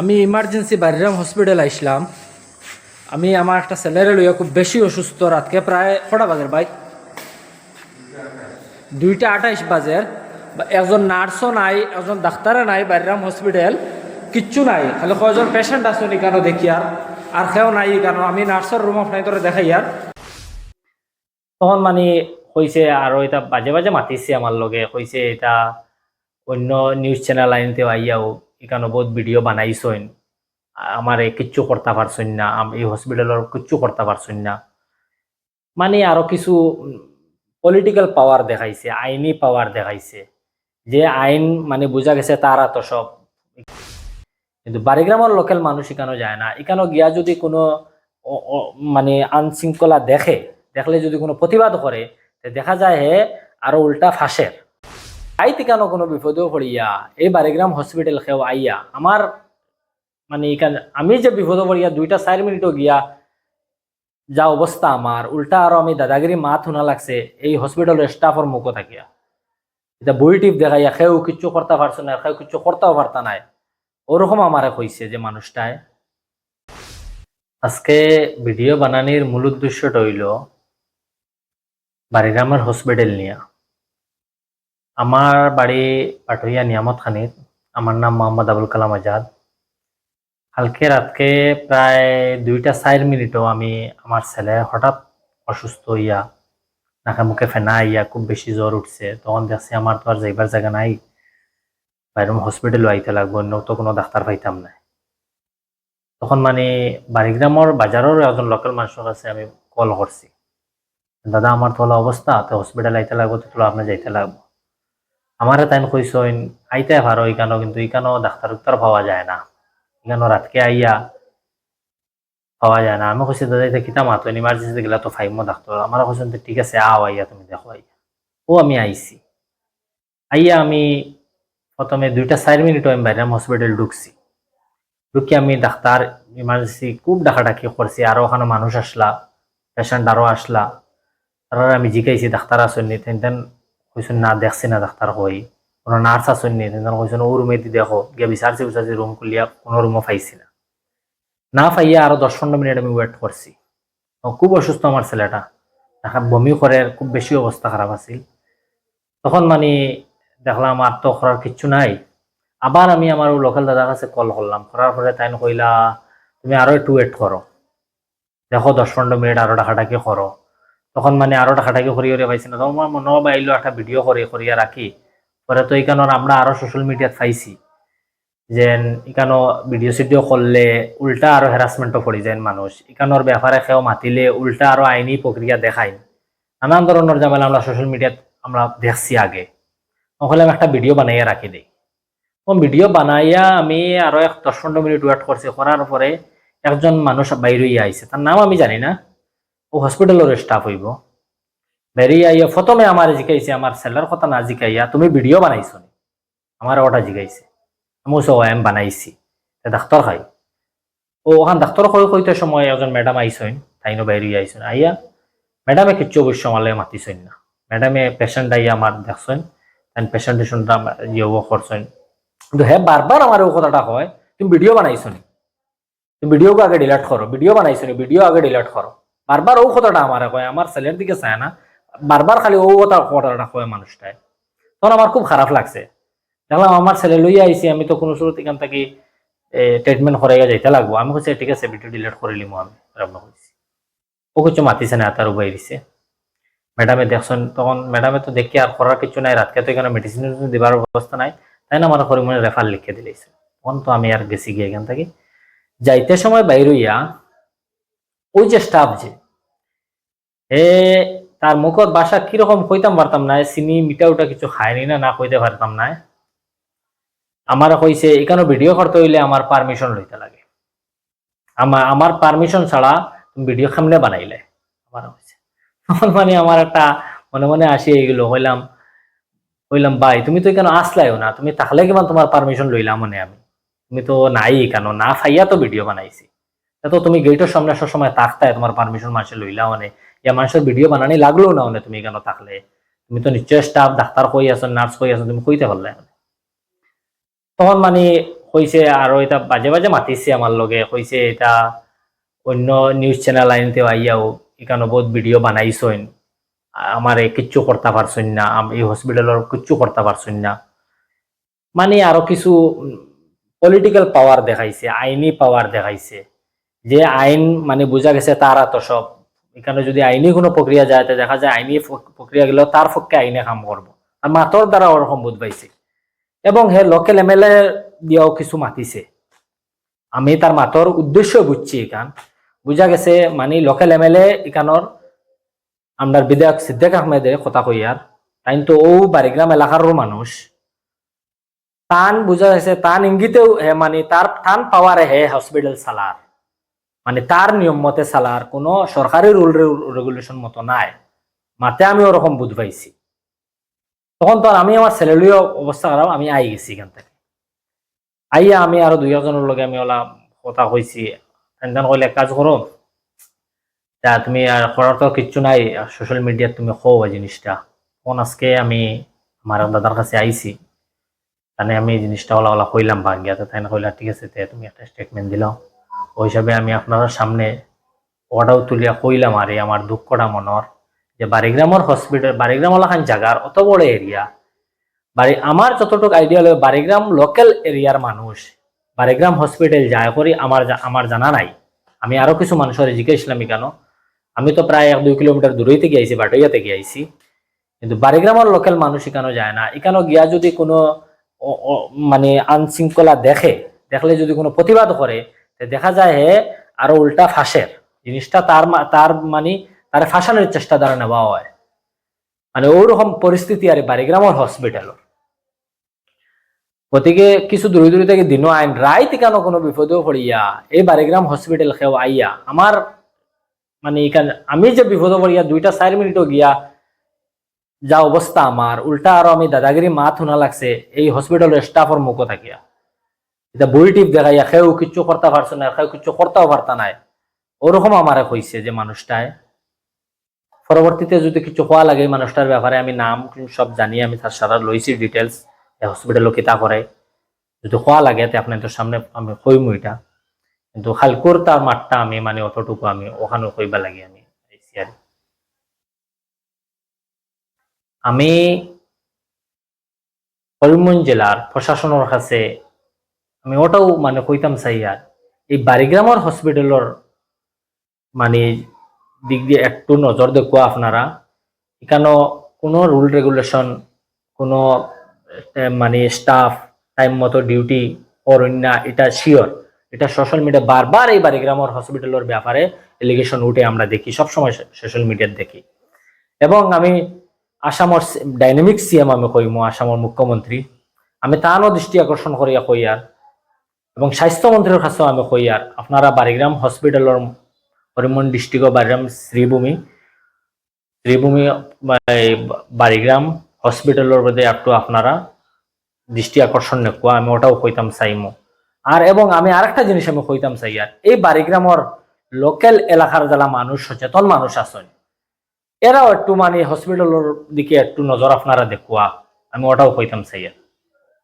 আমি emergency বারিরাম hospital আইসলাম আমি আমার একটা ছেলেরে লইয়া খুব বেশি অসুস্থ রাতকে প্রায় কটা বাজের ভাই? দুইটা আঠাইশ বাজের একজন নার্সও নাই, একজন ডাক্তারও নাই বারিরাম হসপিটাল কিচ্ছু নাই। খালি কয়জন পেশেন্ট আছে নি কেন দেখি আর? আর কেউ নাই কেন? আমি নার্সের রুম আপনার তোরে দেখাই আর। তখন মানে কইছে আর এটা বাজে বাজে মাতিছে আমার লগে। কইছে এটা অন্য নিউজ চ্যানেল আইনতেও আইয়াও। এখানে বহুত ভিডিও বানাইছেন। আমার কিচ্ছু করতে পারছেন না এই হসপিটালের কিচ্ছু করতে পারছেন না। মানে আরও কিছু পলিটিক্যাল পাওয়ার দেখাইছে, আইনি পাওয়ার দেখাইছে। যে আইন মানে বোঝা গেছে তারা তো সব। কিন্তু বাড়িগ্রামের লোকাল মানুষ এখানে যায় না। এখানে গিয়া যদি কোনো মানে আইনশৃঙ্খলা দেখে, দেখলে যদি কোনো প্রতিবাদ করে দেখা যায় হে আরও উল্টা ফাঁসের। আইতে কেন কোনো বিপদেও পড়িয়া? এই বারিগ্রাম হসপিটাল খেও আইয়া? আমার মানে এখানে আমি যে বিপদে পড়িয়া, দুইটা চার মিনিটও গিয়া যা অবস্থা আমার, উল্টা আরও আমি দাদাগিরি মাত শোনা লাগছে, এই হসপিটালের স্টাফের মুখ থাকিয়া। এটা বই টিপ দেখাইয়া কেউ কিচ্ছু করতে পারছে না কেউ কিচ্ছু করতেও পারতা নাই। ওরকম আমারে কইছে যে মানুষটায় আজকে ভিডিও বানানির মূল উদ্দেশ্যটা হইল বারিগ্রামের হসপিটাল নিয়া। আমার বাড়ি পাটুইয়া নিয়ামত খানির। আমার নাম মোহাম্মদ আবুল কালাম আজাদ। কালকে রাতকে প্রায় দুইটা চার মিনিটও আমি আমার ছেলে হঠাৎ অসুস্থ হইয়া নাকে মুখে ফেনা আইয়া খুব বেশি জ্বর উঠছে। তখন দেখছি আমার তো আর যাইবার জায়গা নাই। বাইরম হসপিটালও আইতে লাগবো, অন্য তো কোনো ডাক্তার পাইতাম না। তখন মানে বাড়িগ্রামর বাজারের একজন লোকাল মানুষের কাছে আমি কল করছি। দাদা, আমার তো অবস্থা, তো হসপিটাল আইতে লাগবো, তো তোলা আপনি যাইতে লাগবো। আমারে তাই কইসইন আইতে পারো এখানেও কিন্তু এখানেও ডাক্তার উত্তর পাওয়া যায় না। এখানেও রাতকে আইয়া পাওয়া যায় না। আমি কইছি দাদা এটা কিতা মাতো ইমার্জেন্সি গেলা তো ফাইমো ডাক্তার। আমার কইছেন, তো ঠিক আছে, আও আইয়া তুমি দেখো আইয়া। ও আমি আইছি। আইয়া আমি প্রথমে দুইটা চার মিনিট আমি বাইরাম হসপিটাল ঢুকছি। ঢুকি আমি ডাক্তার ইমার্জেন্সি খুব ডাকাডাকি করছি। আরও ওখানে মানুষ আসলা পেশেন্ট আরও আসলা। তারপরে আমি জিকাইছি ডাক্তার আসেননি। তেন তেন কইছেন না, দেখছি না ডাক্তার, কই? কোনো নার্স আসেননি তেন তেন কইছেন ও রুমে দি দেখো। গিয়া বিচারছি বিচারছি রুম খুলিয়া কোনো রুমও পাইছি না। না পাইয়া আরও দশ পনেরো মিনিট আমি ওয়েট করছি। খুব অসুস্থ আমার ছেলেটা। দেখা বমি করে খুব বেশি অবস্থা খারাপ আছিল। তখন মানে দেখলাম আর তো করার কিচ্ছু নাই। আবার আমি আমার লোকাল দাদার কাছে কল করলাম। করার পরে তাই কইলা, তুমি আরও একটু ওয়েট করো। দেখো দশ পনেরো মিনিট আরও টাকাটাকি করো। তখন মানে আরও টাকাটাকি করিয়ে পাইছি না। তখন মনে আইলো একটা ভিডিও করে করিয়া রাখি পরে তো এখানোর আমরা আরও সোশ্যাল মিডিয়াত পাইছি যে এখানো ভিডিও সিডিও করলে উল্টা আরও হ্যারাসমেন্টও পড়ি যায় মানুষ। এখানোর ব্যাপারে কেউ মাতিলে উল্টা আরও আইনি প্রক্রিয়া দেখায় নানান ধরনের ঝামেলা আমরা সোশ্যাল মিডিয়াত আমরা দেখছি আগে। নহলে আমি একটা ভিডিও বানাইয়া রাখি দিই। ভিডিও বানাইয়া আমি আরও এক দশ পনেরো মিনিট ওয়েট করছি করার পরে একজন মানুষ বাইরে আইছে তার নাম আমি জানি না? হসপিটালের স্টাফ হইব। বেরিয়ে আইয়া প্রথমে আমার জিকাইছে আমার ছেলের কথা না জিকাইয়া তুমি ভিডিও বানাইছো নি? আমার ওটা জিকাইছে। আমি কৈছো এম বানাইছি। ডাক্তার খাই ও ওখান ডাক্তার কই কইতে সময় একজন ম্যাডাম আইসইন তাইনো বাইরে আইসইন আইয়া ম্যাডামে কিচ্ছু অবশ্য আমার লাগে মাতিছইন না। ম্যাডামে পেশেন্ট আইয়া আমার দেখছেন তাই পেশেন্ট টেশেন্টটা ইয়েও করছেন কিন্তু হ্যাঁ বারবার আমার ও কথাটা কয়, তুমি ভিডিও বানাইছো নি? তুমি ভিডিওকে আগে ডিলিট করো ভিডিও বানাইছো নি? ভিডিও আগে ডিলিট করো বারবার ও কথাটা আমার কয়, আমার ছেলের দিকে চায় না। বারবার খালি ও কথা কথাটা কয় মানুষটায়। তখন আমার খুব খারাপ লাগছে। দেখলাম আমার ছেলে লইয়া আইছি, আমি তো কোনো শুরু এখান থেকে ট্রিটমেন্ট করাইয়া যাইতে লাগবো। আমি কইছি, ঠিক আছে ভিডিও ডিলিট করে লিমু আমি। রান্না কইছি। ও কিছু মাতিছে না, তার উবাই দিছে। ম্যাডামে দেখছেন, তখন ম্যাডামে তো দেখি আর করার কিছু নাই, রাতকে তো এখানে মেডিসিন দিবার ব্যবস্থা নাই। তাই না, আমার করে মনে রেফার লিখে দিলেছে। তখন তো আমি আর গেছি গিয়ে এখান থেকে। যাইতে সময় বাইর হইয়া ওই যে স্টাফ যে, এ তার মুখত বাসা কীরকম কইতাম পারতাম না চিনি মিটা উঠা কিছু খায়নি না না কইতে পারতাম না। আমার কইছে এখানে ভিডিও করতে হইলে আমার পারমিশন লইতে লাগে। আমার আমার পারমিশন ছাড়া ভিডিও সামনে বানাইলে। আমার হয়েছে তখন মানে আমার একটা মনে মনে আসি এইগুলো হইলাম কইলাম ভাই, তুমি তো এখানে আসলাইও না, তুমি তাহলে কিমান তোমার পারমিশন লইলাম মনে আমি? তুমি তো নাই কেন না ফাইয়া তো ভিডিও বানাইছি। তা তুমি গেটের সামনে আসার সময় তাকতায় তোমার পারমিশন মানুষের লইলা মানে ইয়া মানুষের ভিডিও বানানি লাগল না মানে তুমি কেন থাকলে তুমি তো নিশ্চয় স্টাফ ডাক্তার কই আছো নার্স কই আছো, তুমি কইতে পারলে তখন মানে কইছে আৰু এটা বাজে বাজে মাতিছে আমার লগে, কইছে এটা অন্য নিউজ চ্যানেল আইনতে আইয়াও, এখানে বহুত ভিডিও বানাইছেন আমারে কিচ্ছু করতে পারছেন না, আম- এই হসপিটালের কিচ্ছু করতে পারছেন না। মানে আরও কিছু পলিটিক্যাল পাওয়ার দেখাইছে, আইনি পাওয়ার দেখাইছে। যে আইন মানে বোঝা গেছে তারা তো সব। এখানে যদি আইনি কোনো প্রক্রিয়া যায়, তো দেখা যায় আইনি প্রক্রিয়া গেলেও তার পক্ষে আইনে কাম করব। আর মাতর দ্বারা ওরকম বোধ পাইছে। এবং হে লোকাল এম এল এ দিয়েও কিছু মাতিছে। আমি তার মাতর উদ্দেশ্য বুঝছি এখান। বুঝা গেছে মানে লোকাল এম এল এ এখানোর আমরা বিধায়ক সিদ্দিক আহমেদের কথা কইয়ার তাই তো ও বারিগ্রাম এলাকারও মানুষ। তান বুঝা গেছে, তান ইঙ্গিতেও হে মানে তার টান পাওয়ারে হে হসপিটাল চালার মানে তার নিয়ম মতে চালার কোনো সরকারি রুল রেগুলেশন মতো নাই। মাতে আমি ওরকম বুধ পাইছি। তখন তো আমি আমার ছেলেলীয় অবস্থা খারাপ, আমি আই গেছি এখান থেকে। আইয়া আমি আরও দুই একজনের লগে আমি ওলা কথা কইছি তেন কইলে এক কাজ করো, তা তুমি আর করার তো কিচ্ছু নাই সোশ্যাল মিডিয়াত তুমি খো ওই জিনিসটা তখন আজকে আমি আমার দাদার কাছে আইছি। তাহলে আমি জিনিসটা ওলা ওলা কইলাম ভাগ্যাতে তাই না কইলা, ঠিক আছে তুমি একটা স্টেটমেন্ট দিলাও ওই হিসাবে আমি আপনার সামনে ওটাও তুলিয়া কইলাম আরে আমার দুঃখটা মনর যে বারিগ্রামের হসপিটাল বারিগ্রাম ওলাখান জাগার অত বড় এরিয়া বাড়ি আমার যতটুকু আইডিয়া হলো, বারিগ্রাম লোকাল এরিয়ার মানুষ, বারিগ্রাম হসপিটাল যায় করি আমার আমার জানা নাই। আমি আরও কিছু মানুষের জিজ্ঞেসলাম কেন আমি তো প্রায় এক দুই কিলোমিটার দূরেই থেকে আইছি বাটইয়া থেকে আইছি কিন্তু বারিগ্রামের লোকাল মানুষ এখানে যায় না। এখানে গিয়া যদি কোনো মানে আইনশৃঙ্খলা দেখে, দেখলে যদি কোনো প্রতিবাদ করে দেখা যায় হে, আরও উল্টা ফাঁসের। জিনিসটা তার তার মানে তার ফাঁসানোর চেষ্টা দ্বারা নেওয়া হয়। মানে ওরকম পরিস্থিতি আর বারিগ্রামের হসপিটালের। গতিকে কিছু দূরে দূরে থেকে দিনও আইন রাইত কেন কোনো বিপদেও পড়িয়া এই বারিগ্রাম হসপিটাল খেও আইয়া, আমার মানে এখানে আমি যে বিপদে পড়িয়া দুইটা চার মিনিটও গিয়া যা অবস্থা আমার, উল্টা আরও আমি দাদাগিরি মাত শোনা লাগছে, এই হসপিটালের স্টাফের মুখও থাকিয়া। এটা বই টিপ দেখাইয়া সেও কিচ্ছু করতে পারছ না সেও কিচ্ছু করতেও পারতা নাই। ওরকম আমারে কইছে যে মানুষটায়। পরবর্তীতে যদি কিছু হওয়া লাগে মানুষটার ব্যাপারে আমি নাম সব জানি, আমি তার সারা লইছি ডিটেলস হসপিটালও কিতা করে যদি হওয়া লাগে তে আপনাদের সামনে আমি কইমু এটা। কিন্তু খালকুর তার মাঠটা আমি মানে অতটুকু আমি ওখানে কইবা লাগে আমি। আমি করিমগঞ্জ জেলার প্রশাসনের কাছে আমি ওটাও মানে কইতাম চাই আর এই বারিগ্রামের হসপিটালের মানে দিক দিয়ে একটু নজর দেখো আপনারা। এখানে কোনো রুল রেগুলেশন কোনো মানে স্টাফ টাইম মতো ডিউটি অরণ্য এটা শিওর এটা সোশ্যাল মিডিয়া বারবার এই বারিগ্রামের হসপিটালের ব্যাপারে এলিগেশন উঠে আমরা দেখি সবসময় সোশ্যাল মিডিয়াত দেখি। এবং আমি আসামর ডাইনামিক সিএম আমি কইমু আসামর মুখ্যমন্ত্রী। আমি তানও দৃষ্টি আকর্ষণ করিয়া কইয়ার এবং স্বাস্থ্যমন্ত্রীর কাছেও আমি কইয়ার আপনারা বারিগ্রাম হসপিটালের করিমগঞ্জ ডিস্ট্রিক্ট বারিগ্রাম শ্রীভূমি শ্রীভূমি বারিগ্রাম হসপিটালের মধ্যে একটু আপনারা দৃষ্টি আকর্ষণ নেকুয়া আমি ওটাও কইতাম চাইমো। আর এবং আমি আরেকটা জিনিস আমি কইতাম চাই আর এই বারিগ্রামর লোকাল এলাকার যারা মানুষ, সচেতন মানুষ আছেন, এরাও একটু মানে হসপিটালের দিকে একটু নজর আপনারা দেখুয়া, আমি ওটাও কইতাম চাই আর